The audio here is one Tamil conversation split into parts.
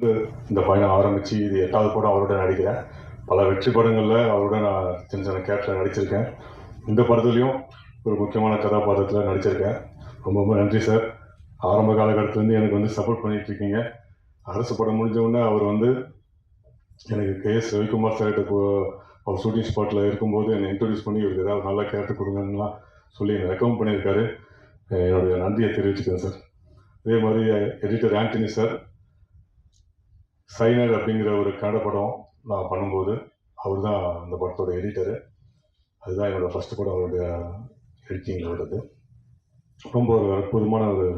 வந்து இந்த பயணம் ஆரம்பித்து இது எட்டாவது படம் அவரோட நடிக்கிறேன். பல வெற்றி படங்களில் அவரோட நான் சின்ன சின்ன கேரக்டர் நடிச்சிருக்கேன். இந்த படத்துலேயும் ஒரு முக்கியமான கதாபாத்திரத்தில் நடிச்சிருக்கேன். ரொம்ப ரொம்ப நன்றி சார் ஆரம்ப காலகட்டத்துலேருந்து எனக்கு வந்து சப்போர்ட் பண்ணிகிட்ருக்கீங்க இருக்கீங்க அரசு படம் முடிஞ்சவுடனே அவர் வந்து எனக்கு கே எஸ் ரவிக்குமார் சார்கிட்ட இப்போ அவர் ஷூட்டிங் ஸ்பாட்டில் இருக்கும்போது என்னை இன்ட்ரடியூஸ் பண்ணி இவருக்கு ஏதாவது நல்ல கேரக்டர் கொடுங்கன்னுலாம் சொல்லி என்னை ரெக்கமெண்ட் பண்ணியிருக்காரு. என்னுடைய நன்றியை தெரிவிச்சுக்கிறேன் சார் அதே மாதிரி எடிட்டர் ஆண்டனி சார் சைனர் அப்படிங்கிற ஒரு கன்னட படம் நான் பண்ணும்போது அவர் தான் அந்த படத்தோட எடிட்டரு அதுதான் என்னோட ஃபஸ்ட்டு படம் அவருடைய எடிட்டிங்கில் வருது ரொம்ப ஒரு அற்புதமான ஒரு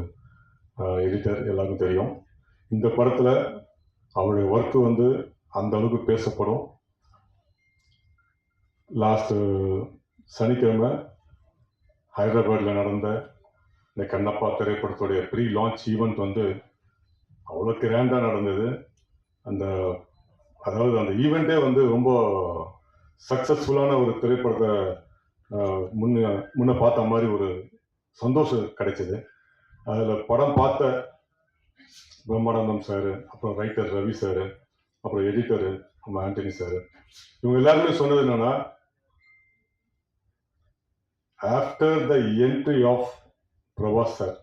எடிட்டர் எல்லாருக்கும் தெரியும். இந்த படத்தில் அவருடைய ஒர்க்கு வந்து அந்த அளவுக்கு பேசப்படும். லாஸ்ட்டு சனிக்கிழமை ஹைதராபாத்தில் நடந்த இந்த கண்ணப்பா திரைப்படத்துடைய ப்ரீ லான்ச் ஈவெண்ட் வந்து அவ்வளோ கிராண்டாக நடந்தது. அந்த அதாவது அந்த ஈவெண்ட்டே வந்து ரொம்ப சக்ஸஸ்ஃபுல்லான ஒரு திரைப்படத்தை முன்ன முன்ன பார்த்த மாதிரி ஒரு சந்தோஷம் கிடைச்சது. அதில் படம் பார்த்த பிரம்மானந்தம் சார் அப்புறம் ரைட்டர் ரவி சார் அப்புறம் எடிட்டரு நம்ம ஆண்டனி சார். இவங்க எல்லாருமே சொன்னது என்னன்னா after the entry of Prabhas sir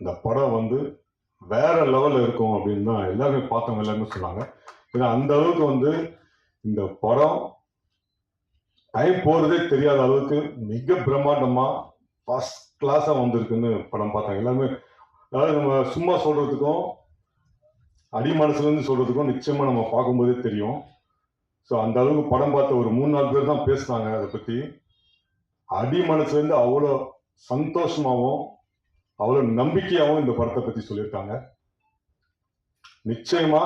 இந்த படம் வந்து வேற லெவலில் இருக்கும் அப்படின்னு தான் எல்லாருமே பார்த்தவங்க எல்லாருமே சொன்னாங்க ஏன்னா அந்த அளவுக்கு வந்து இந்த படம் டைம் போகிறதே தெரியாத அளவுக்கு மிக பிரம்மாண்டமா ஃபர்ஸ்ட் கிளாஸாக வந்திருக்குன்னு படம் பார்த்தாங்க. எல்லாருமே அதாவது நம்ம சும்மா சொல்றதுக்கும் அடி மனசுலேருந்து சொல்றதுக்கும் நிச்சயமா நம்ம பார்க்கும்போதே தெரியும். ஸோ அந்த அளவுக்கு படம் பார்த்த ஒரு மூணு நாலு பேர் தான் பேசுனாங்க அதை பற்றி அடி மனசுலேருந்து அவ்வளோ சந்தோஷமாகவும் அவ்வளோ நம்பிக்கையாகவும் இந்த படத்தை பற்றி சொல்லியிருக்காங்க. நிச்சயமா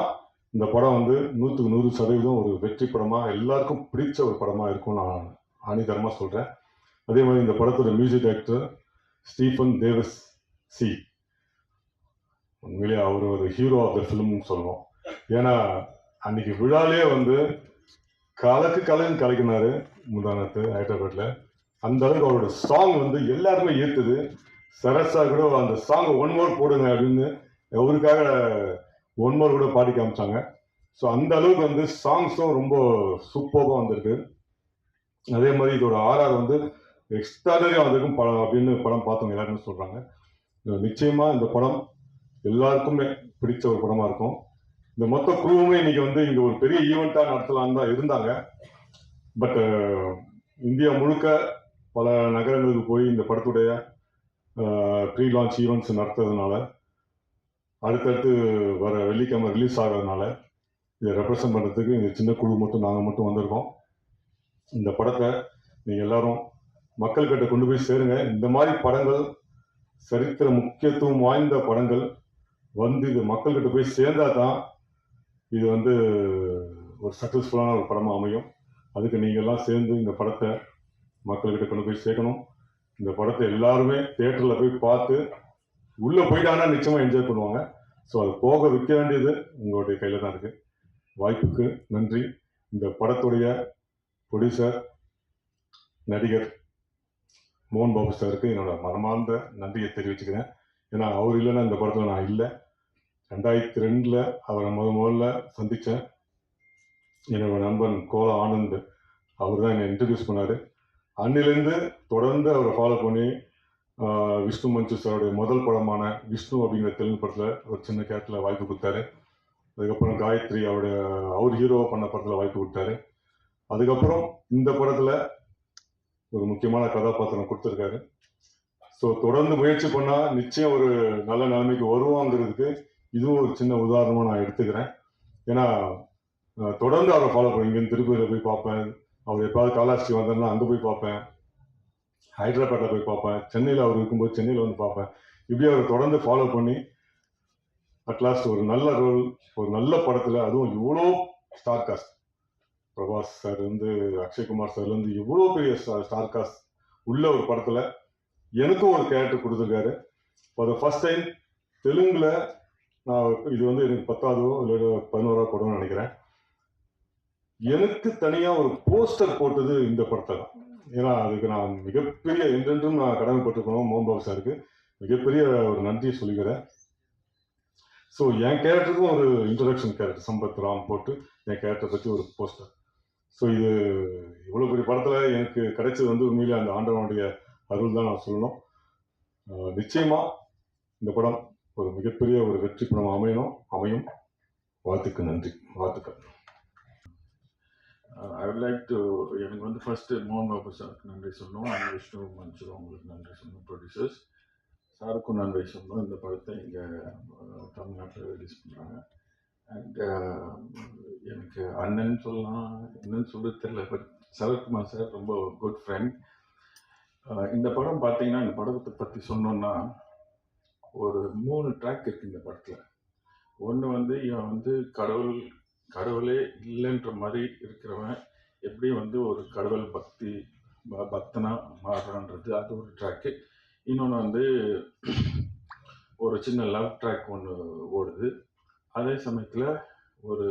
இந்த படம் வந்து நூற்றுக்கு நூறு சதவீதம் ஒரு வெற்றி படமாக எல்லாருக்கும் பிடிச்ச ஒரு படமாக இருக்கும் நான் ஆணிதரமாக சொல்கிறேன் அதே மாதிரி இந்த படத்தோட மியூசிக் டைரக்டர் ஸ்டீஃபன் தேவஸ் சி. உண்மையிலே அவர் ஒரு ஹீரோ ஆஃப் த ஃபிலிம்னு சொல்லுவோம். ஏன்னா அன்னைக்கு விழாலே வந்து கலக்கு கலன்னு கலக்கினாரு முந்தானத்து ஹைதராபாத்தில் அந்த அளவுக்கு அவரோட சாங் வந்து எல்லாருமே ஈர்த்தது சரஸா கூட அந்த சாங் ஒன் மோர் போடுங்க அப்படின்னு அவருக்காக ஒன் மோர் கூட பாடி காமிச்சாங்க. ஸோ அந்த அளவுக்கு வந்து சாங்ஸும் ரொம்ப சூப்பராக வந்திருக்கு. அதே மாதிரி இதோட ஆர்ஆர் வந்து எக்ஸ்ட்ராடரியாக வந்திருக்கும் படம் அப்படின்னு படம் பார்த்தவங்க எல்லாருமே சொல்கிறாங்க நிச்சயமாக இந்த படம் எல்லாருக்குமே பிடிச்ச ஒரு படமாக இருக்கும். இந்த மொத்த குழுவுமே இன்னைக்கு வந்து இங்கே ஒரு பெரிய ஈவெண்ட்டாக நடத்தலான்னு தான் இருந்தாங்க. பட் இந்தியா முழுக்க பல நகரங்களுக்கு போய் இந்த படத்துடைய ப்ரீ லான்ச் ஈவெண்ட்ஸ் நடத்துறதுனால அடுத்தடுத்து வர வெள்ளிக்கிழமை ரிலீஸ் ஆகிறதுனால இதை ரெப்ரசன்ட் பண்ணுறதுக்கு இந்த சின்ன குழு மட்டும் நாங்கள் மட்டும் வந்திருக்கோம். இந்த படத்தை நீங்கள் எல்லாரும் மக்கள்கிட்ட கொண்டு போய் சேருங்க. இந்த மாதிரி படங்கள் சரித்திர முக்கியத்துவம் வாய்ந்த படங்கள் வந்து இது மக்கள்கிட்ட போய் சேர்ந்தா தான் இது வந்து ஒரு சக்ஸஸ்ஃபுல்லான ஒரு படமாக அமையும். அதுக்கு நீங்கள்லாம் சேர்ந்து இந்த படத்தை மக்கள்கிட்ட கொண்டு போய் சேர்க்கணும். இந்த படத்தை எல்லாருமே தேட்டரில் போய் பார்த்து உள்ளே போயிட்டாங்கன்னா நிச்சயமாக என்ஜாய் பண்ணுவாங்க. ஸோ அது போக விற்க வேண்டியது உங்களுடைய கையில் தான் இருக்குது வாய்ப்புக்கு நன்றி. இந்த படத்துடைய ப்ரொடியூசர் நடிகர் மோகன் பாபு சாருக்கு என்னோட மனமார்ந்த நன்றியை தெரிவிச்சுக்கிறேன். ஏன்னா அவர் இல்லைன்னா இந்த படத்தில் நான் இல்லை. ரெண்டாயிரத்தி ரெண்டில் அவரை முத முதல்ல சந்தித்தேன் என்னோட நண்பன் கோலா ஆனந்த் அவர் தான் என்னை இன்ட்ரடியூஸ் பண்ணார். அன்னிலிருந்து தொடர்ந்து அவரை ஃபாலோ பண்ணி விஷ்ணு மஞ்சு சாருடைய முதல் படமான விஷ்ணு அப்படிங்கிற தெலுங்கு படத்தில் ஒரு சின்ன கேரக்டரில் வாய்ப்பு கொடுத்தாரு. அதுக்கப்புறம் காயத்ரி அவருடைய அவர் ஹீரோவை பண்ண படத்தில் வாய்ப்பு கொடுத்தாரு. அதுக்கப்புறம் இந்த படத்தில் ஒரு முக்கியமான கதாபாத்திரம் கொடுத்துருக்காரு. ஸோ தொடர்ந்து முயற்சி பண்ணால் நிச்சயம் ஒரு நல்ல நிலைமைக்கு வருவாங்கிறதுக்கு இதுவும் ஒரு சின்ன உதாரணமாக நான் எடுத்துக்கிறேன். ஏன்னா தொடர்ந்து அவரை ஃபாலோ பண்ணி இங்கேருந்து திருப்பதியில் போய் பார்ப்பேன். அவர் எப்பாவது காலாஸ்ட்ரி வந்தோம்னா அங்கே போய் பார்ப்பேன். ஹைதராபாத்தில் போய் பார்ப்பேன். சென்னையில் அவர் இருக்கும்போது சென்னையில் வந்து பார்ப்பேன். இப்படி அவரை தொடர்ந்து ஃபாலோ பண்ணி அட்லாஸ்ட் ஒரு நல்ல ரோல் ஒரு நல்ல படத்தில் அதுவும் இவ்வளோ ஸ்டார் காஸ்ட் பிரபாஸ் சார் வந்து அக்ஷய்குமார் சார்லேருந்து இவ்வளோ பெரிய ஸ்டார் காஸ்ட் உள்ள ஒரு படத்தில் எனக்கும் ஒரு கேரக்டர் கொடுத்துருக்காரு. ஃபார் த ஃபர்ஸ்ட் டைம் தெலுங்கில் நான் இது வந்து எனக்கு பத்தாவதோ இல்லை பதினோராவது படம்னு நினைக்கிறேன். எனக்கு தனியாக ஒரு போஸ்டர் போட்டது இந்த படத்தை தான். ஏன்னா அதுக்கு நான் மிகப்பெரிய என்றென்றும் நான் கடமைப்பட்டிருக்கணும் மோகன் பாபு சாருக்கு. மிகப்பெரிய ஒரு நன்றியை சொல்லிக்கிறேன். ஸோ என் கேரக்டருக்கும் ஒரு இன்ட்ரடக்ஷன் கேரக்டர் சம்பத் ராம் போட்டு என் கேரக்டரை பற்றி ஒரு போஸ்டர். ஸோ இது இவ்வளோ பெரிய படத்தில் எனக்கு கிடைச்சது வந்து உண்மையிலே அந்த ஆண்டவனுடைய அருள் தான் நான் சொல்லணும். நிச்சயமாக நிச்சயமா இந்த படம் ஒரு மிகப்பெரிய ஒரு வெற்றி படம் அமையணும் அமையும். வாழ்த்துக்கு நன்றி. வாழ்த்துக்கள். ஐ வுட் லைக் டு எனக்கு வந்து ஃபர்ஸ்ட் மோகன் பாபு சாருக்கு நன்றி சொல்லணும் அண்ட் விஷ்ணு மன்சூர் அவங்களுக்கு நன்றி சொல்லணும் ப்ரொடியூசர்ஸ் சாருக்கும் நன்றி சொல்லணும் இந்த படத்தை இங்கே uh, தமிழ்நாட்டில் ரிலீஸ் பண்ணுறாங்க அண்ட் uh, எனக்கு அண்ணன் சொல்லலாம் என்னன்னு சொல்ல தெரியல பட் சரத்குமார் சார் ரொம்ப குட் ஃப்ரெண்ட் uh, இந்த படம் பார்த்தீங்கன்னா இந்த படத்தை பற்றி சொன்னோன்னா ஒரு மூணு ட்ராக் இருக்குது இந்த படத்தில். ஒன்று வந்து இவன் வந்து கடவுள் கடவுளே இல்லைன்ற மாதிரி இருக்கிறவன் எப்படி வந்து ஒரு கடவுள் பக்தி ப- மாறுறான்றது அது ஒரு ட்ராக்கு இன்னொன்று வந்து ஒரு சின்ன லவ் ட்ராக் ஒன்று ஓடுது. அதே சமயத்தில் ஒரு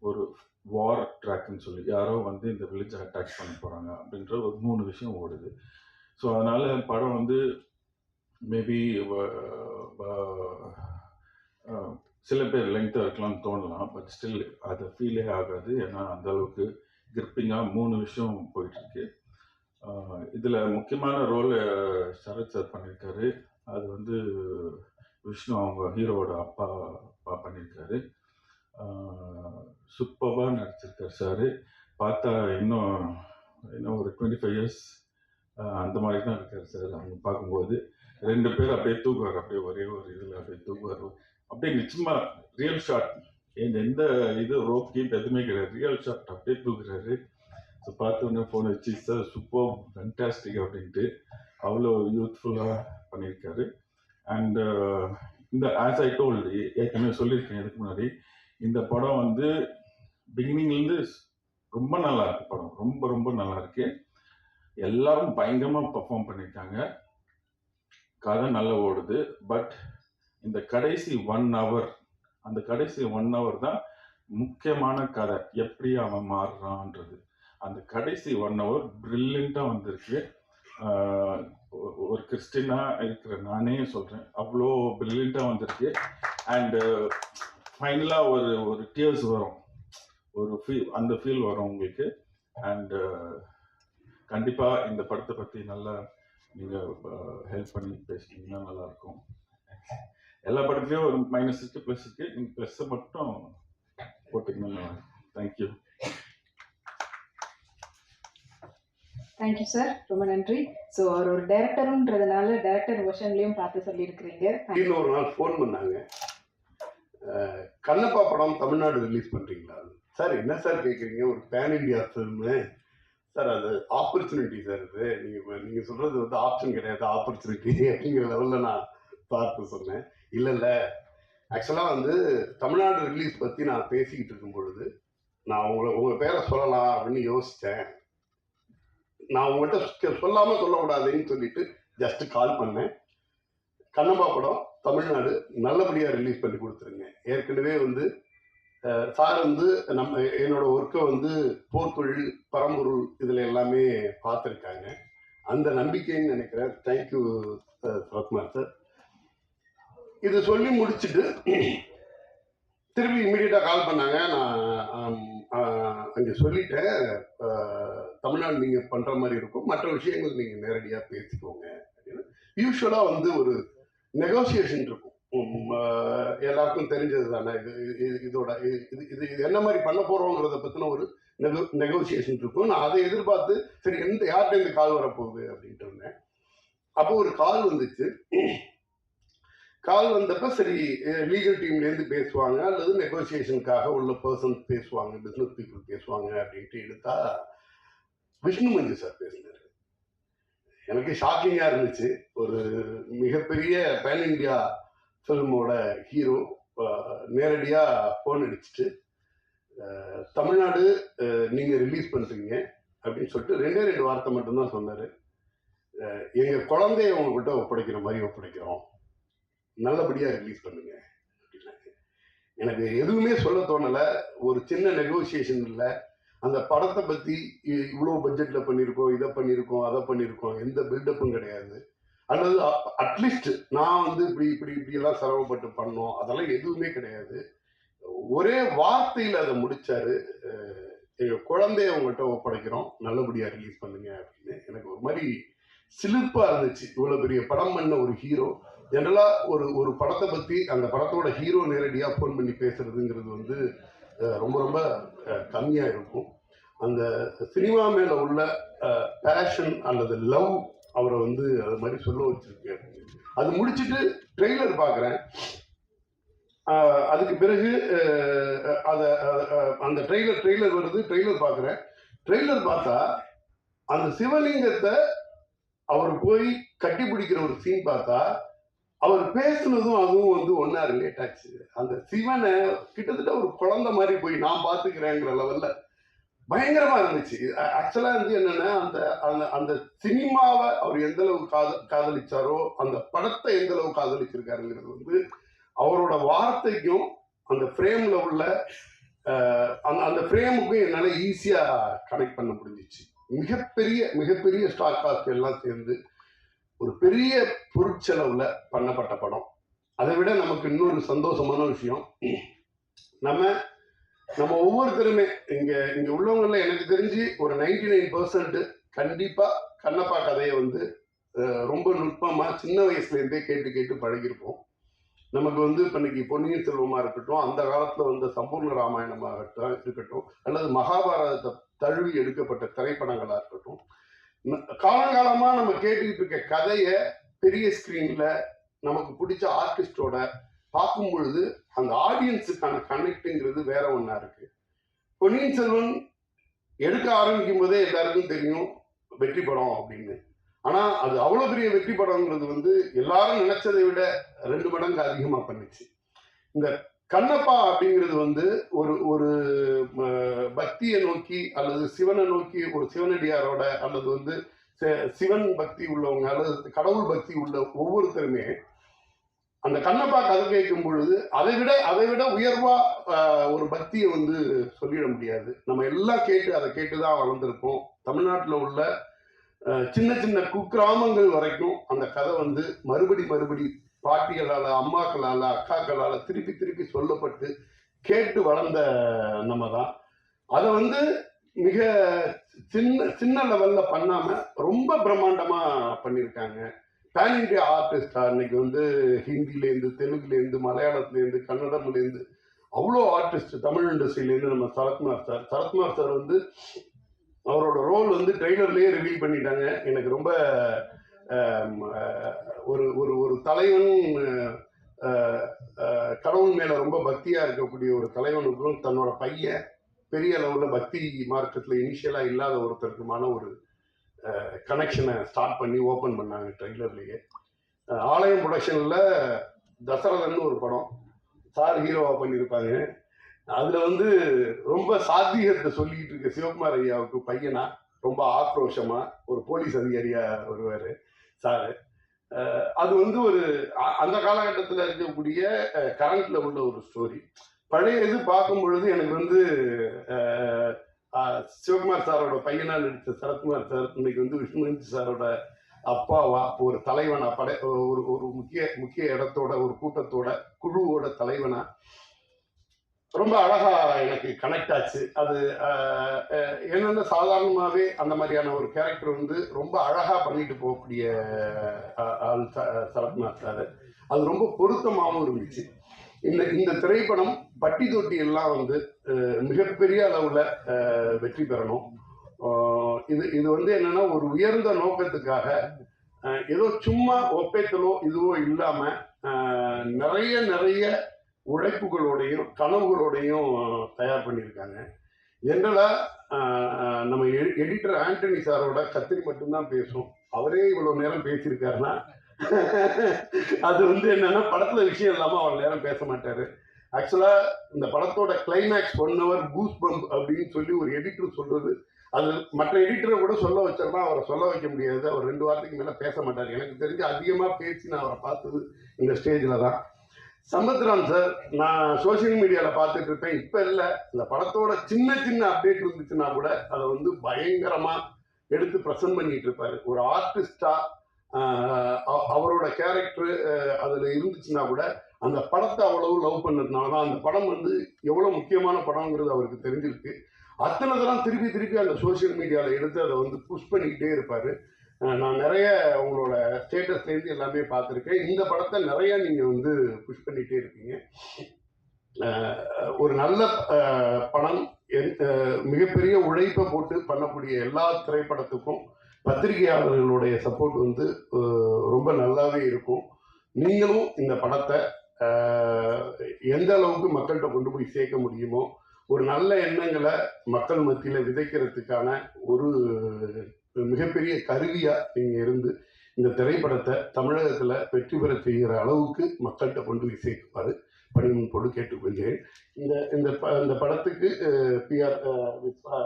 ஒரு வார் ட்ராக்னு சொல்லி யாரோ வந்து இந்த வில்லேஜை அட்டாக் பண்ண போகிறாங்க அப்படின்ற ஒரு மூணு விஷயம் ஓடுது. ஸோ அதனால் படம் வந்து மேபி சில பேர் லெங்க்த்தாக இருக்கலாம்னு தோணலாம் பட் ஸ்டில் அது ஃபீலே ஆகாது. ஏன்னா அந்த அளவுக்கு கிரிப்பிங்காக மூணு விஷயம் போயிட்டுருக்கு. இதில் முக்கியமான ரோல் சரத் சார் பண்ணியிருக்காரு. அது வந்து விஷ்ணு அவங்க ஹீரோவோட அப்பா அப்பா பண்ணியிருக்காரு. சூப்பராக நடிச்சிருக்காரு சார் பார்த்தா இன்னும் இன்னும் ஒரு டுவெண்ட்டி ஃபைவ் இயர்ஸ் அந்த மாதிரி தான் இருக்கார் சார் அவங்க பார்க்கும்போது ரெண்டு பேர் அப்படியே தூக்குவார். அப்படியே ஒரே ஒரு இதில் அப்படியே தூக்குவார். அப்படியே நிச்சயமா ரியல் ஷாட் எந்த இது ரோப் கீப் எதுவுமே கிடையாது. ரியல் ஷாட் அப்படியே தூக்குறாரு. ஸோ பார்த்தோன்னே ஃபோன் வச்சு சார் சூப்பர் ஃபண்டாஸ்டிக் அப்படின்ட்டு அவ்வளோ யூத்ஃபுல்லாக பண்ணியிருக்காரு. அண்டு uh, இந்த ஆஸ் ஐ டோல்டு ஏற்கனவே சொல்லியிருக்கேன் இதுக்கு முன்னாடி இந்த படம் வந்து பிகினிங்லேருந்து ரொம்ப நல்லா இருக்கு படம். ரொம்ப ரொம்ப நல்லா இருக்கு. எல்லாரும் பயங்கரமாக பெர்ஃபார்ம் பண்ணியிருக்காங்க. கதை நல்லா ஓடுது. பட் இந்த கடைசி ஒன் ஹவர் அந்த கடைசி ஒன் ஹவர் தான் முக்கியமான கதை. எப்படி அவன் மாறுறான்றது. அந்த கடைசி ஒன் ஹவர் பிரில்லியண்ட்டாக வந்திருக்கு. ஒரு கிறிஸ்டினா இருக்கிற நானே சொல்கிறேன் அவ்வளோ பிரில்லியண்ட்டாக வந்திருக்கு. அண்டு ஃபைனலாக ஒரு ஒரு டியர்ஸ் வரும். ஒரு ஃபீல் அந்த ஃபீல் வரும் உங்களுக்கு. அண்டு கண்டிப்பாக இந்த படத்தை பற்றி நல்லா நீங்கள் ஹெல்ப் பண்ணி பேசுனீங்கன்னா நல்லாயிருக்கும் எல்லா படத்துலையும் ஒரு மைனஸ் இருக்கு ப்ளஸ் இருக்கு. நீங்கள் ப்ளஸ்ஸை மட்டும் போட்டிங்கன்னா தேங்க்யூ தேங்க்யூ சார் ரொம்ப நன்றி. ஸோ அவர் ஒரு டேரக்டருன்றதுனால டேரக்டர் வெர்ஷன்லையும் பார்த்து சொல்லியிருக்கிறீங்க. திடீர்னு ஒரு நாள் ஃபோன் பண்ணாங்க. கண்ணப்பா படம் தமிழ்நாடு ரிலீஸ் பண்ணுறீங்களா சார் என்ன சார் கேட்குறீங்க ஒரு பேன் இண்டியா ஃபில்மு சார் அது ஆப்பர்ச்சுனிட்டி சார் இது. நீங்கள் நீங்கள் சொல்கிறது வந்து ஆப்ஷன் கிடையாது ஆப்பர்ச்சுனிட்டி அப்படிங்கிற லெவலில் நான் பார்த்து சொன்னேன். இல்லை இல்லை. ஆக்சுவலாக வந்து தமிழ்நாடு ரிலீஸ் பற்றி நான் பேசிக்கிட்டு இருக்கும் பொழுது நான் உங்களை உங்கள் பேரை சொல்லலாம் அப்படின்னு யோசித்தேன் நான் உங்கள்கிட்ட சொல்லாமல் சொல்லக்கூடாதுன்னு சொல்லிட்டு ஜஸ்ட் கால் பண்ணேன். கண்ணம்பா படம் தமிழ்நாடு நல்லபடியாக ரிலீஸ் பண்ணி கொடுத்துருங்க. ஏற்கனவே வந்து சார் வந்து நம்ம என்னோட ஒர்க்கை வந்து போர்த்தொழில் பரம்பொருள் இதில் எல்லாமே பார்த்துருக்காங்க. அந்த நம்பிக்கைன்னு நினைக்கிறேன். Thank you Sarathkumar sir. இதை சொல்லி முடிச்சுட்டு திருப்பி இமீடியட்டாக கால் பண்ணாங்க. நான் அங்கே சொல்லிட்டேன் தமிழ்நாடு நீங்கள் பண்ணுற மாதிரி இருக்கும். மற்ற விஷயங்கள் நீங்கள் நேரடியாக பேசிக்கோங்க. அப்படின்னு. யூஸ்வலாக வந்து ஒரு நெகோசியேஷன் இருக்கும். எல்லாருக்கும் தெரிஞ்சது தானே? இது இது- இதோட இது இது- இது இது என்ன மாதிரி பண்ண போகிறோங்கிறத பற்றின ஒரு நெகோ நெகோசியேஷன் இருக்கும். நான் அதை எதிர்பார்த்து சரி எந்த யார்கிட்ட இந்த கால் வரப்போகுது? அப்படின்ட்டு இருந்தேன். அப்போ ஒரு கால் வந்துச்சு. கால் வந்தப்ப சரி லீகல் டீம்லேருந்து பேசுவாங்க அல்லது நெகோசியேஷனுக்காக உள்ள பர்சன்ஸ் பேசுவாங்க பிஸ்னஸ் பீப்புள் பேசுவாங்க அப்படின்ட்டு எடுத்தா விஷ்ணு மஞ்சு சார் பேசினார். எனக்கு ஷாக்கிங்காக இருந்துச்சு. ஒரு மிகப்பெரிய பேன் இந்தியா ஃபில்மோட ஹீரோ நேரடியாக ஃபோன் அடிச்சுட்டு தமிழ்நாடு நீங்கள் ரிலீஸ் பண்ணுறீங்க அப்படின்னு சொல்லிட்டு ரெண்டே ரெண்டு வார்த்தை மட்டும்தான் சொன்னார். எங்கள் குழந்தைய உங்ககிட்ட ஒப்படைக்கிற மாதிரி ஒப்படைக்கிறோம். நல்லபடியாக ரிலீஸ் பண்ணுங்க. அப்படின்னாங்க எனக்கு எதுவுமே சொல்ல தோணலை. ஒரு சின்ன நெகோசியேஷன் இல்லை. அந்த படத்தை பற்றி இவ்வளோ பட்ஜெட்டில் பண்ணியிருக்கோம் இதை பண்ணியிருக்கோம் அதை பண்ணியிருக்கோம் எந்த பில்டப்பும் கிடையாது. அல்லது அட்லீஸ்ட் நான் வந்து இப்படி இப்படி இப்படியெல்லாம் சிரமப்பட்டு பண்ணோம். அதெல்லாம் எதுவுமே கிடையாது. ஒரே வார்த்தையில் அதை முடிச்சாரு எங்கள் குழந்தைய உங்கள்கிட்ட ஒப்படைக்கிறோம். நல்லபடியாக ரிலீஸ் பண்ணுங்க அப்படின்னு. எனக்கு ஒரு மாதிரி சிலிப்பாக இருந்துச்சு. இவ்வளோ பெரிய படம் பண்ண ஒரு ஹீரோ ஜென்ரலாக ஒரு ஒரு படத்தை பற்றி அந்த படத்தோட ஹீரோ நேரடியாக ஃபோன் பண்ணி பேசுறதுங்கிறது வந்து ரொம்ப ரொம்ப கம்மியாக இருக்கும். அந்த சினிமா மேலே உள்ள பேஷன் அல்லது லவ் அவரை வந்து அது மாதிரி சொல்ல வச்சிருக்கு அது முடிச்சிட்டு ட்ரெய்லர் பார்க்குறேன் அதுக்கு பிறகு அதை அந்த ட்ரெய்லர் ட்ரெய்லர் வருது ட்ரெய்லர் பார்க்குறேன் ட்ரெய்லர் பார்த்தா அந்த சிவலிங்கத்தை அவர் போய் கட்டி பிடிக்கிற ஒரு சீன் பார்த்தா அவர் பேசுனதும் அதுவும் வந்து ஒன்றா ரிலேட் ஆச்சு. அந்த சிவனை கிட்டத்தட்ட ஒரு குழந்தை மாதிரி போய் நான் பாத்துக்கிறேங்கிற லெவல்ல பயங்கரமா இருந்துச்சு. ஆக்சுவலா வந்து என்னன்னா அந்த அந்த அந்த சினிமாவை அவர் எந்த அளவு காத காதலிச்சாரோ அந்த படத்தை எந்த அளவு காதலிச்சிருக்காருங்கிறது வந்து அவரோட வார்த்தைக்கும் அந்த ஃப்ரேம்ல உள்ள அந்த அந்த ஃப்ரேமுக்கும் என்னால் ஈஸியா கனெக்ட் பண்ண முடிஞ்சிச்சு. மிகப்பெரிய மிகப்பெரிய ஸ்டாக் காஸ்ட் எல்லாம் சேர்ந்து ஒரு பெரிய பொருட்செலவுல பண்ணப்பட்ட படம். அதை விட நமக்கு இன்னொரு சந்தோஷமான விஷயம். நம்ம நம்ம ஒவ்வொருத்தருமே இங்க இங்க உள்ளவங்கள எனக்கு தெரிஞ்சு ஒரு நைன்டி நைன் பர்சன்ட் கண்டிப்பா கண்ணப்பா கதையை வந்து ரொம்ப நுட்பமா சின்ன வயசுல இருந்தே கேட்டு கேட்டு பழகிருப்போம் நமக்கு வந்து இன்னைக்கு பொன்னியின் செல்வமா இருக்கட்டும் அந்த காலத்துல வந்த சம்பூர்ண ராமாயணமாக இருக்கட்டும் அல்லது மகாபாரதத்தை தழுவி எடுக்கப்பட்ட திரைப்படங்களா இருக்கட்டும் காலங்காலமா நம்ம கேட்டுக்கிட்டு இருக்க கதையை பெரிய ஸ்கிரீன்ல நமக்கு பிடிச்ச ஆர்டிஸ்டோட பார்க்கும் பொழுது அந்த ஆடியன்ஸுக்கான கனெக்ட்ங்கிறது வேற ஒன்றா இருக்கு. பொன்னியின் செல்வன் எடுக்க ஆரம்பிக்கும் போதே எல்லாருக்கும் தெரியும் வெற்றி படம் அப்படின்னு. ஆனா அது அவ்வளவு பெரிய வெற்றி படம்ங்கிறது வந்து எல்லாரும் நினைச்சதை விட ரெண்டு மடங்கு அதிகமா பண்ணுச்சு. இந்த கண்ணப்பா அப்படிங்கிறது வந்து ஒரு ஒரு பக்தியை நோக்கி அல்லது சிவனை நோக்கி ஒரு சிவனடியாரோட அல்லது வந்து சிவன் பக்தி உள்ளவங்க அல்லது கடவுள் பக்தி உள்ள ஒவ்வொருத்தருமே அந்த கண்ணப்பா கதை கேட்கும் பொழுது அதை விட அதை விட உயர்வா ஒரு பக்தியை வந்து சொல்லிட முடியாது. நம்ம எல்லாம் கேட்டு அதை கேட்டு தான் வளர்ந்துருக்கோம் தமிழ்நாட்டில் உள்ள சின்ன சின்ன குக்கிராமங்கள் வரைக்கும் அந்த கதை வந்து மறுபடி மறுபடி பாட்டிகளால் அம்மாக்களால் அக்காக்களால் திருப்பி திருப்பி சொல்லப்பட்டு கேட்டு வளர்ந்த நம்ம தான் அதை வந்து மிக சின்ன சின்ன லெவல்ல பண்ணாம ரொம்ப பிரம்மாண்டமா பண்ணியிருக்காங்க. பேன் இண்டியா ஆர்டிஸ்டா இன்னைக்கு வந்து ஹிந்திலேருந்து தெலுங்குலேருந்து மலையாளத்துலேருந்து கன்னடம்லேருந்து அவ்வளோ ஆர்டிஸ்ட் தமிழ் இண்டஸ்ட்ரியிலேருந்து நம்ம சரத்குமார் சார். சரத்குமார் சார் வந்து அவரோட ரோல் வந்து ட்ரெய்லர்லேயே ரிவீல் பண்ணிட்டாங்க. எனக்கு ரொம்ப ஒரு ஒரு ஒரு தலைவன் கடவுள் மேல ரொம்ப பக்தியா இருக்கக்கூடிய ஒரு தலைவனுக்கும் தன்னோட பையன் பெரிய அளவுல பக்தி மார்க்கெட்டில் இனிஷியலா இல்லாத ஒருத்தருக்குமான ஒரு கனெக்ஷனை ஸ்டார்ட் பண்ணி ஓபன் பண்ணாங்க ட்ரெய்லர்லயே ஆலயம் ப்ரொடக்ஷன்ல தசரதன் ஒரு படம் சார் ஹீரோவா பண்ணியிருப்பாங்க அதுல வந்து ரொம்ப சாத்தியத்தை சொல்லிட்டு இருக்க சிவகுமார் ஐயாவுக்கு பையனா ரொம்ப ஆக்ரோஷமா ஒரு போலீஸ் அதிகாரியா வருவாரு. சாரு. அது வந்து ஒரு அ- அந்த காலகட்டத்தில் இருக்கக்கூடிய கரண்ட்ல உள்ள ஒரு ஸ்டோரி. பழைய இது பார்க்கும் பொழுது எனக்கு வந்து சிவகுமார் சாரோட பையனா நடித்த சரத்குமார் சார் இன்னைக்கு வந்து விஷ்ணுமஞ்சி சாரோட அப்பாவா ஒரு தலைவனா படை ஒரு ஒரு முக்கிய முக்கிய இடத்தோட ஒரு கூட்டத்தோட குழுவோட தலைவனா. ரொம்ப அழகா எனக்கு கனெக்ட் ஆச்சு. அது என்னென்ன சாதாரணமாகவே அந்த மாதிரியான ஒரு கேரக்டர் வந்து ரொம்ப அழகா பண்ணிட்டு போகக்கூடிய ஆள் ச- சார். அது ரொம்ப பொருத்தமாகவும் இருந்துச்சு. இந்த இந்த திரைப்படம் பட்டி தொட்டி எல்லாம் வந்து மிகப்பெரிய அளவில் வெற்றி பெறணும். இது இது வந்து என்னன்னா ஒரு உயர்ந்த நோக்கத்துக்காக ஏதோ சும்மா ஒப்பேத்தலோ இதுவோ இல்லாமல் நிறைய நிறைய உழைப்புகளோடையும் கனவுகளோடையும் தயார் பண்ணியிருக்காங்க. ஜென்ரலா நம்ம எடிட்டர் ஆண்டனி சாரோட கத்திரி மட்டும்தான் பேசும். அவரே இவ்வளவு நேரம் பேசியிருக்காருன்னா அது வந்து என்னன்னா படத்துல விஷயம் இல்லாம அவர் நேரம் பேச மாட்டாரு. ஆக்சுவலா இந்த படத்தோட climax one hour goose bump அப்படின்னு சொல்லி ஒரு எடிட்டர் சொல்றது அது மற்ற எடிட்டரை கூட சொல்ல வச்சோம்னா அவரை சொல்ல வைக்க முடியாது. அவர் ரெண்டு வாரத்துக்கு மேல பேச மாட்டார். எனக்கு தெரிஞ்சு அதிகமா பேசி நான் அவரை பார்த்தது இந்த ஸ்டேஜில் தான். சம்பத்ராம் சார் நான் சோஷியல் மீடியாவில் பார்த்துட்டு இருப்பேன். இப்போ இல்லை. இந்த படத்தோட சின்ன சின்ன அப்டேட் இருந்துச்சுன்னா கூட அதை வந்து பயங்கரமாக எடுத்து ப்ரெசென்ட் பண்ணிட்டு இருப்பாரு. ஒரு ஆர்டிஸ்டா அவரோட கேரக்டர் அதில் இருந்துச்சுன்னா கூட அந்த படத்தை அவ்வளவு லவ் பண்ணதுனால தான் அந்த படம் வந்து எவ்வளோ முக்கியமான படம்ங்கிறது அவருக்கு தெரிஞ்சிருக்கு. அத்தனை தரம் திருப்பி திருப்பி அந்த சோஷியல் மீடியாவில் எடுத்து அதை வந்து புஷ் பண்ணிக்கிட்டே இருப்பார். நான் நிறைய உங்களோட ஸ்டேட்டஸ்லேருந்து எல்லாமே பார்த்துருக்கேன். இந்த படத்தை நிறைய நீங்கள் வந்து புஷ் பண்ணிகிட்டே இருக்கீங்க. ஒரு நல்ல படம் மிகப்பெரிய உழைப்பை போட்டு பண்ணக்கூடிய எல்லா திரைப்படத்துக்கும் பத்திரிகையாளர்களுடைய சப்போர்ட் வந்து ரொம்ப நல்லாவே இருக்கும். நீங்களும் இந்த படத்தை எந்த அளவுக்கு மக்கள்கிட்ட கொண்டு போய் சேர்க்க முடியுமோ ஒரு நல்ல எண்ணங்களை மக்கள் மத்தியில் விதைக்கிறதுக்கான ஒரு மிகப்பெரிய கருவியாக நீங்க இருந்து இந்த திரைப்படத்தை தமிழகத்தில் வெற்றி பெற செய்கிற அளவுக்கு மக்கள்கிட்ட கொண்டு போய் சேர்க்குமாறு பணிமுன் போடு கேட்டுக்கொள்கிறேன். இந்த இந்த ப இந்த படத்துக்கு பிஆர் விஸ்வா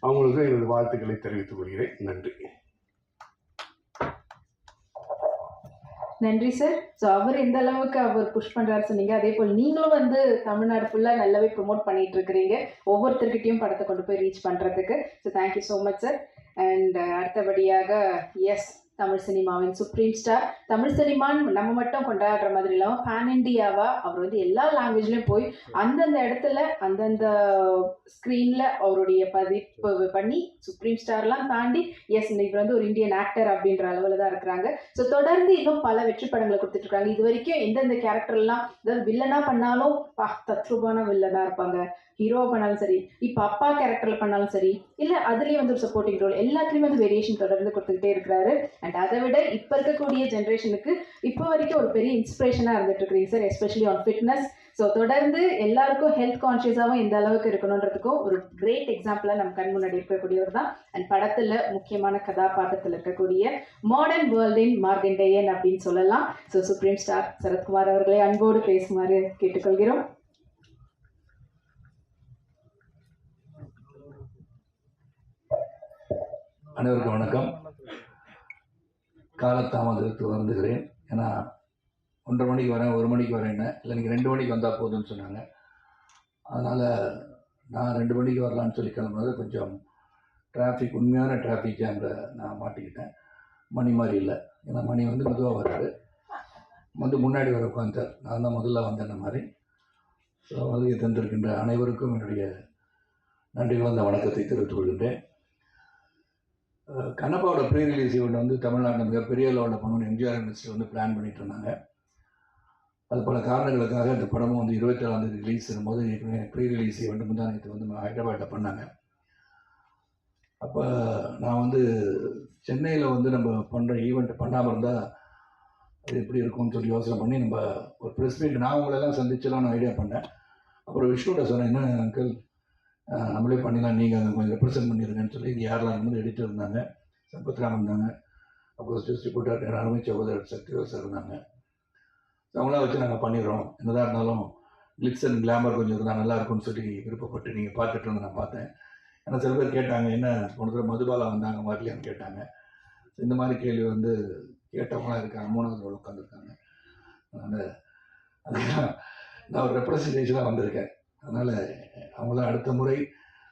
அவங்களுக்கு எனது வாழ்த்துக்களை தெரிவித்துக் கொள்கிறேன். நன்றி. நன்றி சார் ஸோ அவர் எந்த அளவுக்கு அவர் புஷ் பண்ணுறாரு சொன்னீங்க அதே போல் நீங்களும் வந்து தமிழ்நாடு ஃபுல்லாக நல்லாவே ப்ரொமோட் பண்ணிட்டு இருக்கிறீங்க. ஒவ்வொருத்தர்கிட்டயும் படத்தை கொண்டு போய் ரீச் பண்ணுறதுக்கு so thank you so much sir and அடுத்தபடியாக எஸ் தமிழ் சினிமாவின் சுப்ரீம் ஸ்டார் தமிழ் சினிமான்னு நம்ம மட்டும் கொண்டாடுற மாதிரி இல்லாமல் பேன் இண்டியாவா அவர் வந்து எல்லா லாங்குவேஜ்லயும் போய் அந்தந்த இடத்துல அந்தந்த ஸ்க்ரீனில் அவருடைய பதிப்பு பண்ணி சுப்ரீம் ஸ்டார்லாம் தாண்டி எஸ் இவர் வந்து ஒரு இந்தியன் ஆக்டர் அப்படின்ற அளவில் தான் இருக்கிறாங்க. ஸோ தொடர்ந்து இன்னும் பல வெற்றி படங்களை கொடுத்துட்டு இருக்காங்க. இது வரைக்கும் எந்தெந்த கேரக்டர்லாம் அதாவது வில்லனா பண்ணாலும் பா தத்ரூபான வில்லனா இருப்பாங்க. ஹீரோ பண்ணாலும் சரி இப்போ அப்பா கேரக்டர்ல பண்ணாலும் சரி இல்லை அதுலேயே வந்து ஒரு சப்போர்ட்டிங் ரோல் எல்லாத்துலேயுமே வந்து வேரியேஷன் தொடர்ந்து கொடுத்துக்கிட்டே இருக்கிறாரு. அண்ட் அதை விட இப்போ இருக்கக்கூடிய ஜென்ரேஷனுக்கு இப்போ வரைக்கும் ஒரு பெரிய இன்ஸ்பிரேஷனாக இருந்துட்டு இருக்கிறீங்க sir especially on fitness so தொடர்ந்து எல்லாருக்கும் ஹெல்த் கான்ஷியஸாகவும் எந்த அளவுக்கு இருக்கணுன்றதுக்கும் ஒரு கிரேட் எக்ஸாம்பிளாக நம்ம கண் முன்னாடி இருக்கக்கூடியவர் தான். அண்ட் படத்தில் முக்கியமான கதாபாத்திரத்தில் இருக்கக்கூடிய மாடர்ன் வேர்ல்டின் மார்கண்டேயன் அப்படின்னு சொல்லலாம். ஸோ சுப்ரீம் ஸ்டார் சரத்குமார் அவர்களை அன்போடு பேசுமாறு கேட்டுக்கொள்கிறோம். அனைவருக்கும் வணக்கம். காலத்தாமதத்துக்கு வருந்துகிறேன். ஏன்னா ஒன்றரை மணிக்கு வரேன் ஒரு மணிக்கு வரேன்னு இல்லை நீங்கள் ரெண்டு மணிக்கு வந்தால் போதும்னு சொன்னாங்க. அதனால் நான் ரெண்டு மணிக்கு வரலான்னு சொல்லி கிளம்புனது கொஞ்சம் டிராஃபிக் உண்மையான டிராஃபிக் ஜாமில் நான் மாட்டிக்கிட்டேன். மணி மாதிரி இல்லை. ஏன்னா மணி வந்து மெதுவாக வர்றாரு வந்து முன்னாடி வர உட்காந்தார் நான் தான் முதல்ல வந்தேன் மாதிரி. ஸோ வருகை தந்திருக்கின்ற அனைவருக்கும் என்னுடைய நன்றி வந்த வணக்கத்தை தெரிவித்துக் கொள்கின்றேன். கண்ணப்பாவோட ப்ரீ ரிலீஸ் ஈவெண்ட் வந்து தமிழ்நாட்டில் மிகப்பெரிய லெவலில் பண்ணணும் எம்ஜிஆர் இண்டஸ்ட்ரி வந்து பிளான் பண்ணிட்டு இருந்தாங்க. அது பல காரணங்களுக்காக இந்த படமும் வந்து இருபத்தேழாம் தேதி ரிலீஸ் போது ஏற்கனவே ப்ரீ ரிலீஸ் ஈவெண்ட் முந்தானத்து வந்து ஹைதராபாத்தில் பண்ணாங்க. அப்போ நான் வந்து சென்னையில் வந்து நம்ம பண்ணுற ஈவெண்ட் பண்ணாமல் இருந்தால் அது எப்படி இருக்கும்னு சொல்லி யோசனை பண்ணி நம்ம ஒரு ப்ரெஸ் மீட் நான் உங்களெல்லாம் சந்திச்சலாம் நான் ஐடியா பண்ணேன். அப்புறம் விஷ்ணுகிட்ட சொன்னேன் என்ன அங்கிள் நம்மளே பண்ணிடலாம் நீங்கள் கொஞ்சம் ரெப்ரசென்ட் பண்ணிடுங்கன்னு சொல்லி இது யாரெல்லாம் இருந்து எடிட்டர் இருந்தாங்க சம்பத்ராம் இருந்தாங்க. அப்புறம் டிஸ்ட்ரிபியூட்டர் எல்லாருமே சகோதரர் சக்திவேல் சார் இருந்தாங்க. அவங்களாம் வச்சு நாங்கள் பண்ணிடுறோம். என்னதான் இருந்தாலும் கிளிக்ஸ் அண்ட் கிளாமர் கொஞ்சம் இருந்தால் நல்லா இருக்கும்னு சொல்லி விருப்பப்பட்டு நீங்கள் பார்த்துட்டு நான் பார்த்தேன். ஏன்னா சில பேர் கேட்டாங்க என்ன போன தடவை மதுபாலா வந்தாங்க வரலையான்னு கேட்டாங்க. இந்த மாதிரி கேள்வி வந்து கேட்டவங்களாம் இருக்காங்க மூணாவது உட்காந்துருக்காங்க அதனால் அதுதான் நான் ஒரு ரெப்ரசன்டேஷனாக வந்திருக்கேன். அதனால் அவங்கள அடுத்த முறை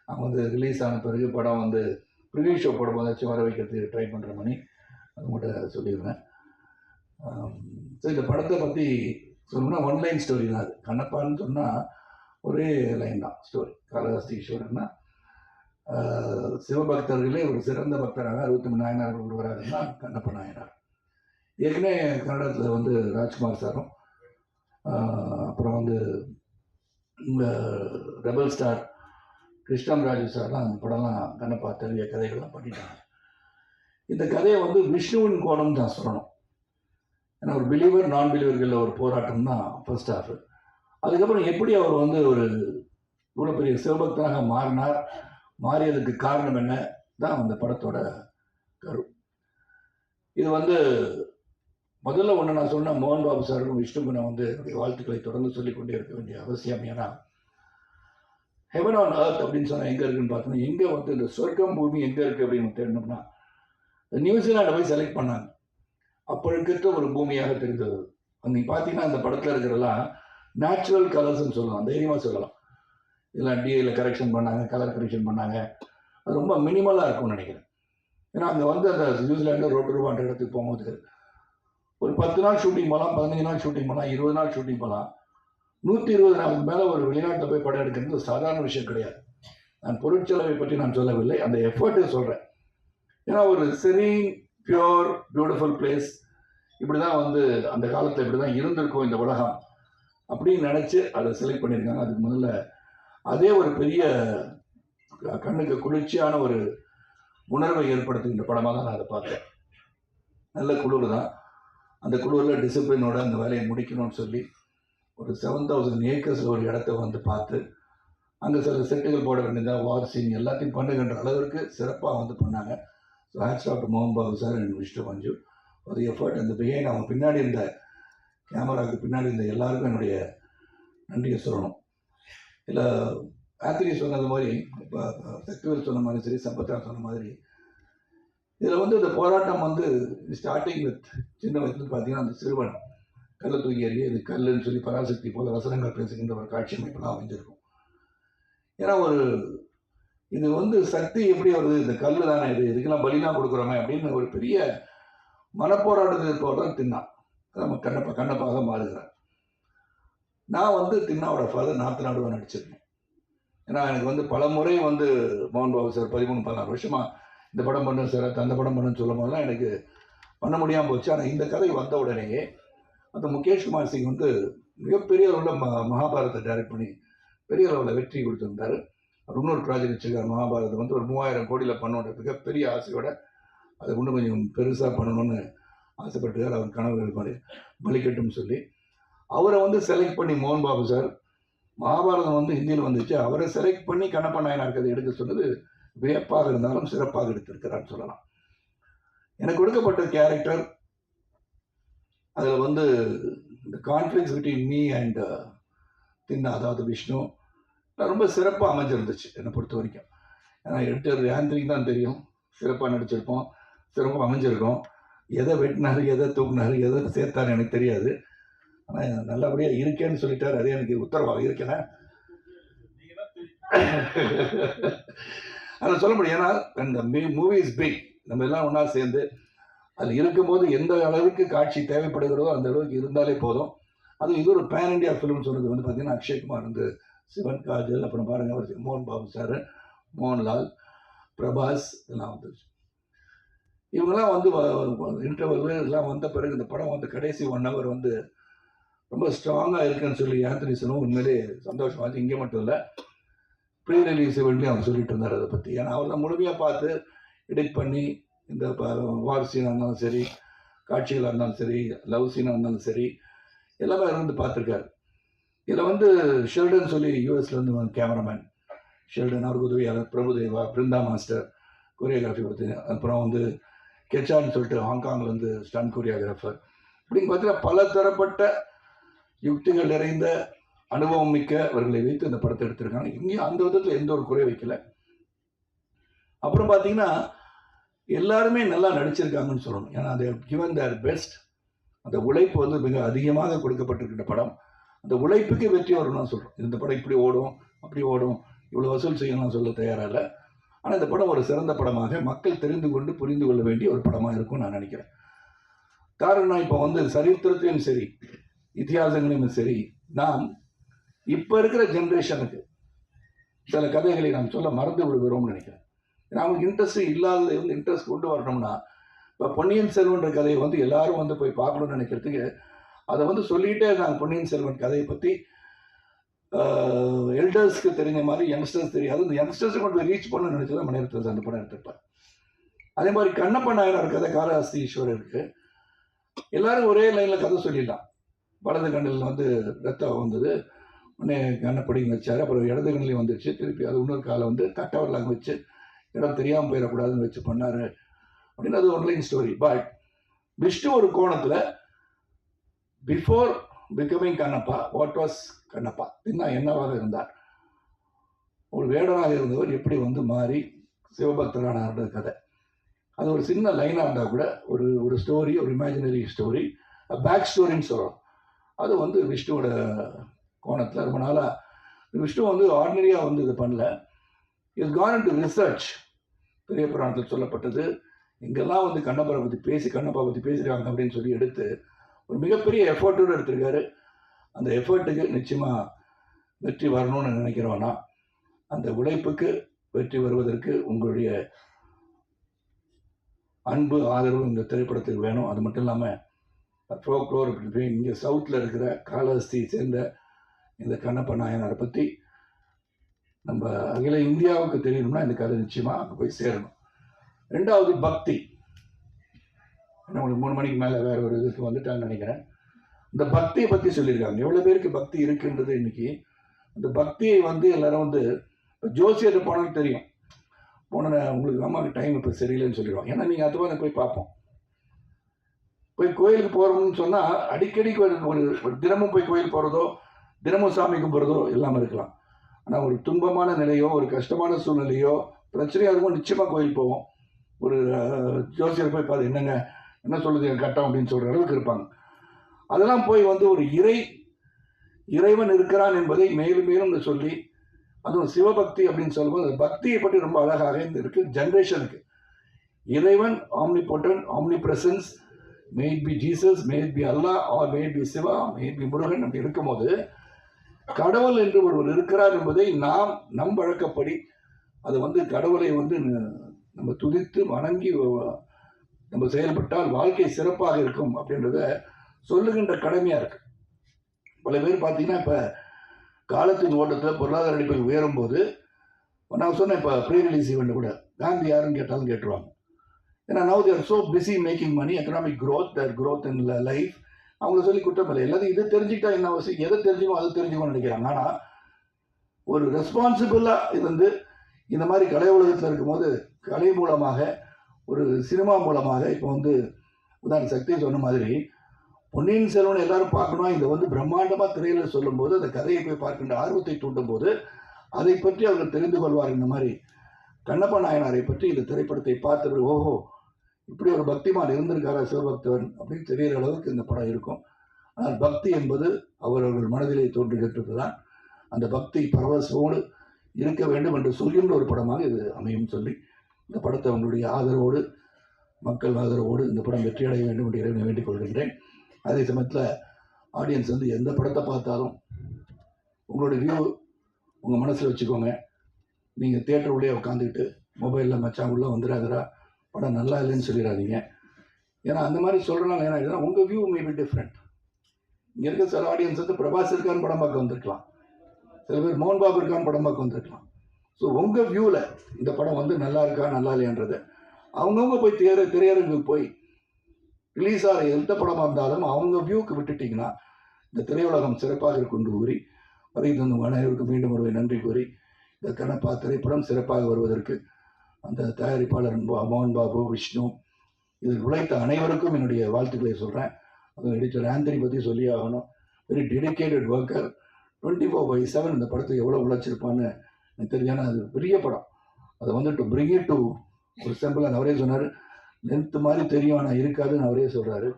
அவங்க வந்து ரிலீஸ் ஆன பிறகு படம் வந்து ப்ரிவியூ ஷோ ஏதாச்சும் வர வைக்கிறதுக்கு ட்ரை பண்ணுற மணி. அவங்கள்ட்ட சொல்லிடுவேன் சொல்லிடுறேன் ஸோ இந்த படத்தை பற்றி சொல்லணும்னா ஒன் லைன் ஸ்டோரி தான் அது. கண்ணப்பான்னு சொன்னால் ஒரே லைன் தான் ஸ்டோரி காளஹஸ்தி ஈஸ்வரன்னா சிவபக்தர்களே ஒரு சிறந்த பக்தராக அறுபத்தி மூணு நாயனார்கள் ஒருவராக கண்ணப்ப நாயனார். ஏற்கனவே கன்னடத்தில் வந்து ராஜ்குமார் சாரும் அப்புறம் வந்து இந்த ரெபல் ஸ்டார் கிருஷ்ணம் ராஜு சார்லாம் அந்த படம்லாம் கண்ணப்பா தெரிய கதைகள்லாம் பண்ணிட்டாங்க. இந்த கதையை வந்து விஷ்ணுவின் கோணம் தான் சொல்லணும். ஏன்னா ஒரு பிலீவர் நான் பிலீவர்களில் ஒரு போராட்டம் தான் ஃபர்ஸ்ட் ஆஃப் அதுக்கப்புறம் எப்படி அவர் வந்து ஒரு இவ்வளோ பெரிய சிவபக்தனாக மாறினார் மாறியதுக்கு காரணம் என்ன? தான் அந்த படத்தோட கரு. இது வந்து முதல்ல ஒன்று நான் சொன்ன மோகன் பாபு சாருக்கும் விஷ்ணுக்கு நான் வந்து என்னுடைய வாழ்த்துக்களை தொடர்ந்து சொல்லிக்கொண்டே இருக்க வேண்டிய அவசியம் ஏன்னா ஹெவன் ஆன் அர்த் அப்படின்னு சொன்னால் எங்கே இருக்குன்னு பார்த்தோம்னா எங்கே வந்து இந்த சொர்க்கம் பூமி எங்கே இருக்குது அப்படின்னு தேடினோம்னா இந்த நியூசிலாண்டை போய் செலக்ட் பண்ணாங்க. அப்போ இருக்கிற ஒரு பூமியாக தெரிந்தது. நீங்கள் பார்த்தீங்கன்னா அந்த படத்தில் இருக்கிறதெல்லாம் நேச்சுரல் கலர்ஸ்ன்னு சொல்லலாம் தைரியமாக சொல்லலாம். இதெல்லாம் டிஏல கரெக்ஷன் பண்ணாங்க கலர் கரெக்ஷன் பண்ணாங்க. அது ரொம்ப மினிமலாக இருக்கும்னு நினைக்கிறேன். ஏன்னா அங்கே வந்து அந்த நியூசிலாண்டு ரூபான்ற இடத்துக்கு போகும்போது ஒரு பத்து நாள் ஷூட்டிங் போகலாம் பதினஞ்சு நாள் ஷூட்டிங் போகலாம் இருபது நாள் ஷூட்டிங் போகலாம் நூற்றி இருபது நாளுக்கு மேலே ஒரு வெளிநாட்டில் போய் படம் எடுக்கிறது சாதாரண விஷயம் கிடையாது. நான் பொருட்செலவை பற்றி நான் சொல்லவில்லை அந்த எஃபர்ட்டை சொல்கிறேன் ஏன்னா ஒரு சரி பியூர் பியூட்டிஃபுல் பிளேஸ் இப்படி தான் வந்து அந்த காலத்தில் இப்படி தான் இருந்திருக்கும் இந்த உலகம் அப்படின்னு நினச்சி அதை செலக்ட் பண்ணியிருக்காங்க. அதுக்கு முதல்ல அதே ஒரு பெரிய கண்ணுக்கு குளிர்ச்சியான ஒரு உணர்வை ஏற்படுத்துகின்ற படமாக தான் நான் அதை பார்த்தேன். நல்ல குளிர் தான். அந்த குழுவில் டிசிப்ளினோட அந்த வேலையை முடிக்கணும்னு சொல்லி ஒரு செவன் தௌசண்ட் ஏக்கர்ஸில் ஒரு இடத்த வந்து பார்த்து அங்கே சில செட்டுகள் போட வேண்டியதாக வார்சிங் எல்லாத்தையும் பண்ணுகின்ற அளவிற்கு சிறப்பாக வந்து பண்ணாங்க. ஸோ ஹேட்ஸ் ஆஃப் மோகன் பாபு சார் அண்ட் விஷ்ணு மஞ்சு ஒரு எஃபர்ட் அந்த பிஹைண்ட் அவங்க பின்னாடி இருந்த கேமராவுக்கு பின்னாடி இருந்த எல்லாருக்கும் என்னுடைய நன்றியை சொல்லணும். இல்லை ஆத்திரி சொன்னது மாதிரி இப்போ சக்திவேல் சொன்ன மாதிரி சரி சம்பத்தார் சொன்ன மாதிரி இதில் வந்து இந்த போராட்டம் வந்து ஸ்டார்டிங் வித் சின்ன வயசுல பார்த்தீங்கன்னா அந்த சிறுவன் கல்லை தூக்கி எறிய இது கல்லுன்னு சொல்லி பராசக்தி போல வசனங்கள் பேசுகின்ற ஒரு காட்சி அமைப்பெல்லாம் அமைஞ்சிருக்கும். ஏன்னா ஒரு இது வந்து சக்தி எப்படி வருது? இந்த கல் தானே இது? இதுக்கெல்லாம் பலிலாம் கொடுக்குறோமே அப்படின்னு ஒரு பெரிய மனப்போராட்டத்திற்கு தான் தின்னான் நம்ம கண்ணப்பா கண்ணப்பாக மாறுகிறார். நான் வந்து தின்னாவோட ஃபாதர் நாத்து நாடுவா நடிச்சிருக்கேன். ஏன்னா எனக்கு வந்து பல முறை வந்து மோகன் பாபு சார் பதிமூணு பதினாறு வருஷமாக இந்த படம் பண்ணும் சார் அந்த படம் பண்ணுன்னு சொல்லும் போதெல்லாம் எனக்கு பண்ண முடியாமல் போச்சு. ஆனால் இந்த கதை வந்த உடனேயே அந்த முகேஷ் குமார் சிங் வந்து மிகப்பெரிய அளவில் ம மகாபாரத்தை டைரக்ட் பண்ணி பெரிய அளவில் வெற்றி கொடுத்துருந்தார். இன்னொரு ப்ராஜெக்ட் வச்சுருக்காரு மகாபாரதம். வந்து ஒரு மூவாயிரம் கோடியில் பண்ணோட மிகப்பெரிய ஆசையோட அதை இன்னும் கொஞ்சம் பெருசாக பண்ணணும்னு ஆசைப்பட்டுக்கார் அவர் கனவுகள் பண்ணி பலிக்கட்டும்னு சொல்லி. அவரை வந்து செலக்ட் பண்ணி மோகன் பாபு சார். மகாபாரதம் வந்து ஹிந்தியில் வந்துச்சு. அவரை செலக்ட் பண்ணி கண்ணப்ப நாயனார் கதை எடுக்க சொன்னது வியப்பாக இருந்தாலும் சிறப்பாக எடுத்திருக்கிறான்னு சொல்லலாம். எனக்கு கொடுக்கப்பட்ட கேரக்டர் அதில் வந்து இந்த கான்ஃப்ளிக்ஸ் பிட்வீன் மீ அண்ட் தின்னா அதாவது விஷ்ணு நான் ரொம்ப சிறப்பாக அமைஞ்சிருந்துச்சு என்னை பொறுத்த வரைக்கும். ஏன்னா எடிட்டர் ஆந்திரிக்கு தான் தெரியும். சிறப்பாக நடிச்சிருப்போம். சிறப்பாக அமைஞ்சிருக்கோம். எதை வெட்டினார் எதை தூக்குனார் எதை சேர்த்தார் எனக்கு தெரியாது. ஆனால் நல்லபடியாக இருக்கேன்னு சொல்லிட்டார். அதே எனக்கு உத்தரவாக இருக்கேன்னா. அதை சொல்ல முடியும். ஏன்னா அந்த மூவி இஸ் பிக் நம்ம எல்லாம் ஒன்றா சேர்ந்து அதில் இருக்கும்போது எந்த அளவுக்கு காட்சி தேவைப்படுகிறதோ அந்த அளவுக்கு இருந்தாலே போதும். அது இது ஒரு பேன் இண்டியா ஃபிலிம் சொன்னது வந்து பார்த்தீங்கன்னா அக்ஷய்குமார் வந்து சிவன் காஜல் அப்புறம் பாருங்க அவர் மோகன் பாபு சார் மோகன்லால் பிரபாஸ் இதெல்லாம் வந்துருச்சு இவங்கெல்லாம் வந்து இன்டர்வல் எல்லாம் வந்த பிறகு இந்த படம் வந்து கடைசி ஒன் ஹவர் வந்து ரொம்ப ஸ்ட்ராங்காக இருக்குன்னு சொல்லி ஆந்தனி உண்மையிலே சந்தோஷமாக இருக்கு இங்கே மட்டும் இல்லை ப்ரீ ரிலீஸ் இவெண்ட்லையும் அவர் சொல்லிட்டு இருந்தார் அதை பற்றி ஏன்னா அவர் தான் முழுமையாக பார்த்து எடிட் பண்ணி இந்த வார் சீனாக இருந்தாலும் சரி காட்சிகளாக இருந்தாலும் சரி லவ் சீனாக இருந்தாலும் சரி எல்லாமே இருந்து பார்த்துருக்காரு. இதில் வந்து ஷெல்டன் சொல்லி யூஎஸ்லேருந்து வந்து கேமராமேன் ஷெல்டன் அவருக்கு உதவியாளர் பிரபுதேவா பிருந்தா மாஸ்டர் கொரியோகிராஃபி பற்றி அப்புறம் வந்து கெச்சான்னு சொல்லிட்டு ஹாங்காங்கில் வந்து ஸ்டன் கொரியோகிராஃபர் இப்படின்னு பார்த்தீங்கன்னா பல தரப்பட்ட யுக்திகள் நிறைந்த அனுபவம் மிக்கவர்களை வைத்து அந்த படத்தை எடுத்திருக்காங்க. இங்கேயும் அந்த விதத்தில் எந்த ஒரு குறை வைக்கல. அப்புறம் பார்த்தீங்கன்னா எல்லாருமே நல்லா நடிச்சிருக்காங்கன்னு சொல்லணும். ஏன்னா அதை கிவன் தேர் பெஸ்ட் அந்த உழைப்பு வந்து மிக அதிகமாக கொடுக்கப்பட்டிருக்கிற படம். அந்த உழைப்புக்கு வெற்றி வரும்னு சொல்கிறோம் இந்த படம் இப்படி ஓடும் அப்படி ஓடும் இவ்வளோ வசூல் செய்யணும்னு சொல்ல தயாராக இல்லை ஆனால் இந்த படம் ஒரு சிறந்த படமாக மக்கள் தெரிந்து கொண்டு புரிந்து கொள்ள வேண்டிய ஒரு படமாக இருக்கும்னு நான் நினைக்கிறேன். காரணம் இப்போ வந்து சரித்திரத்திலும் சரி இதிகாசங்களையும் சரி நாம் இப்போ இருக்கிற ஜென்ரேஷனுக்கு சில கதைகளை நாம் சொல்ல மறந்து விடுகிறோம்னு நினைக்கிறேன். ஏன்னா அவங்களுக்கு இன்ட்ரெஸ்ட் இல்லாததை வந்து இன்ட்ரெஸ்ட் கொண்டு வரணும்னா இப்போ பொன்னியின் செல்வன்ற கதையை வந்து எல்லாரும் வந்து போய் பார்க்கணும்னு நினைக்கிறதுக்கு அதை வந்து சொல்லிகிட்டே இருக்காங்க பொன்னியின் செல்வன் கதையை பற்றி எல்டர்ஸ்க்கு தெரிஞ்ச மாதிரி யங்ஸ்டர்ஸ் தெரியாது. இந்த யங்ஸ்டர்ஸை கொண்டு போய் ரீச் பண்ண நினைச்சு தான் மணிரத்னம் அந்த படம் எடுத்திருப்பார் அதே மாதிரி கண்ணப்ப நாயனார் கதை காரஹஸ்தி ஈஸ்வரர் இருக்கு எல்லாரும் ஒரே லைனில் கதை சொல்லிடலாம். வலது கண்ணில் வந்து ரத்தம் வந்தது. கண்ணப்படிங்க வச்சார். அப்புறம் இடது கண்ணிலையும் வந்துச்சு திருப்பி அது இன்னொரு காலை வந்து கட்டவரலாங்க வச்சு இடம் தெரியாமல் போயிடக்கூடாதுன்னு வச்சு பண்ணார். அப்படின்னு அது ஒன்லைன் ஸ்டோரி பட் விஷ்ணு ஒரு கோணத்தில் before becoming Kannappa what was Kannappa? என்ன என்னவாக இருந்தார்? ஒரு வேடனாக இருந்தவர் எப்படி வந்து மாறி சிவபக்தரான கதை. அது ஒரு சின்ன லைனாக இருந்தால் கூட ஒரு ஒரு ஸ்டோரி ஒரு இமேஜினரி ஸ்டோரி பேக் ஸ்டோரின்னு சொல்கிறோம் அது வந்து விஷ்ணுவோட கோணத்தில் ரொம்ப நாளாக விஷ்ணு வந்து ஆர்டினரியாக வந்து இது பண்ணல. இஸ் கான் டு ரிசர்ச் பெரிய புராணத்தில் சொல்லப்பட்டது. இங்கெல்லாம் வந்து கண்ணப்பரை பற்றி பேசி கண்ணப்பா பற்றி பேசுகிறாங்க அப்படின்னு சொல்லி எடுத்து ஒரு மிகப்பெரிய எஃபர்ட்டோடு எடுத்திருக்காரு. அந்த எஃபர்ட்டுக்கு நிச்சயமாக வெற்றி வரணும்னு நினைக்கிறோன்னா அந்த உழைப்புக்கு வெற்றி வருவதற்கு உங்களுடைய அன்பு ஆதரவு இந்த திரைப்படத்துக்கு வேணும். அது மட்டும் இல்லாமல் ப்ரோக்ளோர் அப்படின்னு இங்கே சவுத்தில் இருக்கிற காலஹஸ்தியை சேர்ந்த இந்த கண்ணப்ப நாயனாரை பற்றி நம்ம அகில இந்தியாவுக்கு தெரியணும்னா இந்த கதை நிச்சயமாக அங்கே போய் சேரணும். ரெண்டாவது பக்தி. ஏன்னா மூணு மணிக்கு மேலே வேற ஒரு இதுக்கு வந்துட்டாங்கன்னு நினைக்கிறேன். இந்த பக்தியை பற்றி சொல்லியிருக்காங்க. எவ்வளோ பேருக்கு பக்தி இருக்குன்றது இன்னைக்கு? அந்த பக்தியை வந்து எல்லாரும் வந்து இப்போ ஜோசியத்தை போனாலும் தெரியும். போன உங்களுக்கு அம்மாவுக்கு டைம் இப்போ சரியில்லைன்னு சொல்லிடுவோம் ஏன்னா நீங்கள் அதுவாக போய் பார்ப்போம். போய் கோயிலுக்கு போகிறோம்னு சொன்னால் அடிக்கடி ஒரு ஒரு- ஒரு தினமும் போய் கோயில் போகிறதோ தினமும் சாமி கும்பிட்றதோ இல்லாமல் இருக்கலாம். ஆனால் ஒரு துன்பமான நிலையோ ஒரு கஷ்டமான சூழ்நிலையோ பிரச்சனையாக இருக்கும் நிச்சயமாக கோயில் போவோம். ஒரு ஜோசியர் போய் பார்த்து என்னங்க என்ன சொல்லுது என் கட்டம் அப்படின்னு சொல்கிற அளவுக்கு இருப்பாங்க. அதெல்லாம் போய் வந்து ஒரு இறை இறைவன் இருக்கிறான் என்பதை மேலும் மேலும் சொல்லி அதுவும் சிவபக்தி அப்படின்னு சொல்லும்போது பக்தியை பற்றி ரொம்ப அழகாக இருக்கு. ஜென்ரேஷனுக்கு இறைவன் omnipotent omnipresence made by Jesus made by Allah or made by Shiva made by Murugan அப்படி இருக்கும்போது கடவுள் என்று ஒருவர் இருக்கிறார் என்பதை நாம் நம் வழக்கப்படி அது வந்து கடவுளை வந்து நம்ம துதித்து வணங்கி நம்ம செயல்பட்டால் வாழ்க்கை சிறப்பாக இருக்கும் அப்படின்றத சொல்லுகின்ற கடமையாக இருக்கு. பல பேர் பார்த்தீங்கன்னா இப்போ காலத்தின் ஓட்டத்தில் பொருளாதார அடிப்பில் உயரும் போது நான் சொன்னேன் இப்போ ப்ரீ ரிலீஸ் ஈவெண்ட் கூட காந்தி யாருன்னு கேட்டாலும் கேட்டுருவாங்க. ஏன்னா now they're so busy making money economic growth their growth in life அவங்கள சொல்லி குற்றம் இல்லை. எல்லாத்தையும் இது தெரிஞ்சுக்கிட்டா என்ன அவசியம் எதை தெரிஞ்சுக்கோ அதை தெரிஞ்சுக்கணும்னு நினைக்கிறாங்க. ஆனால் ஒரு ரெஸ்பான்சிபிளாக இருந்து இந்த மாதிரி கலை உலகத்தில் இருக்கும்போது கலை மூலமாக ஒரு சினிமா மூலமாக இப்போ வந்து உதாரண சக்தி சொன்ன மாதிரி பொன்னியின் செல்வன் எல்லாரும் பார்க்கணும். இதை வந்து பிரம்மாண்டமாக திரையில் சொல்லும்போது அந்த கதையை போய் பார்க்கின்ற ஆர்வத்தை தூண்டும் போது அதை பற்றி அவர்கள் தெரிந்து கொள்வார். இந்த மாதிரி கண்ணப்ப நாயனாரை பற்றி இந்த திரைப்படத்தை பார்த்து ஓஹோ இப்படி ஒரு பக்திமான் இருந்திருக்காரா சிவபக்தவன் அப்படின்னு தெரிகிற அளவுக்கு இந்த படம் இருக்கும். ஆனால் பக்தி என்பது அவரவர்கள் மனதிலே தோன்றுகின்றது தான் அந்த பக்தி பரவசோடு இருக்க வேண்டும் என்று சொல்கின்ற ஒரு படமாக இது அமையும் சொல்லி இந்த படத்தை அவங்களுடைய ஆதரவோடு மக்கள் ஆதரவோடு இந்த படம் வெற்றியடைய வேண்டும் என்று இறைவனை வேண்டிக் கொள்கின்றேன். அதே சமயத்தில் ஆடியன்ஸ் வந்து எந்த படத்தை பார்த்தாலும் உங்களுடைய வியூ உங்கள் மனசில் வச்சுக்கோங்க. நீங்கள் தேட்டர் உள்ளே உட்காந்துக்கிட்டு மொபைலில் மச்சான் உள்ளே வந்துடாதடா படம் நல்லா இல்லைன்னு சொல்லிடாதீங்க. ஏன்னா அந்த மாதிரி சொல்கிறனால என்ன ஆகிடுதுன்னா உங்கள் வியூ மே பி டிஃப்ரெண்ட் இங்கே இருக்க சில ஆடியன்ஸ் வந்து பிரபாஸ் இருக்கான்னு படம் பார்க்க வந்திருக்கலாம். சில பேர் மோகன் பாபு இருக்கான்னு படம் பார்க்க வந்திருக்கலாம். ஸோ உங்கள் வியூவில் இந்த படம் வந்து நல்லா இருக்கா நல்லா இல்லையான்றதை அவங்கவுங்க போய் திரையர திரையரங்குக்கு போய் ரிலீஸ் ஆகிற எந்த படமாக இருந்தாலும் அவங்க வியூக்கு விட்டுட்டிங்கன்னா இந்த திரையுலகம் சிறப்பாக இருக்கும் கூறி வரை தந்த உங்கள் அனைவருக்கும் மீண்டும் ஒருவை நன்றி கூறி இந்த கணப்பா திரைப்படம் சிறப்பாக வருவதற்கு அந்த தயாரிப்பாளர் மோ- மோகன் பாபு விஷ்ணு இதில் உழைத்த அனைவருக்கும் என்னுடைய வாழ்த்துக்களை சொல்கிறேன் அதுவும் எடிட்டர் ஆந்தனி பற்றி சொல்லி ஆகணும். Very dedicated worker twenty four by seven இந்த படத்தை எவ்வளோ உழைச்சிருப்பான்னு எனக்கு தெரிஞ்சானா அது பெரிய படம். அதை வந்து டு பிரிங் இட் டு ஒரு சிம்பிளாக அவரே சொன்னார். லென்த் மாதிரி தெரியும் ஆனால் இருக்காதுன்னு அவரே சொல்கிறாரு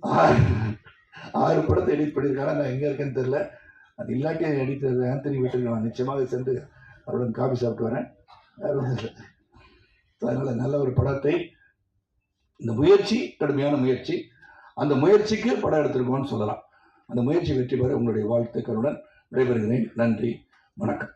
ஆறு ஆறு படத்தை எடிட் பண்ணியிருக்காரு நான் எங்கே இருக்கேன்னு தெரில அது இல்லாட்டி எடிட்டர் ஆந்தனி வீட்டுக்கு நான் நிச்சயமாக சென்று அவருடன் காபி சாப்பிட்டு வரேன். அதனால் நல்ல ஒரு படத்தை இந்த முயற்சி கடுமையான முயற்சி அந்த முயற்சிக்கு படம் எடுத்திருக்கோம்னு சொல்லலாம். அந்த முயற்சி வெற்றி பெற உங்களுடைய வாழ்த்துக்களுடன் விடைபெறுகிறேன். நன்றி. வணக்கம்.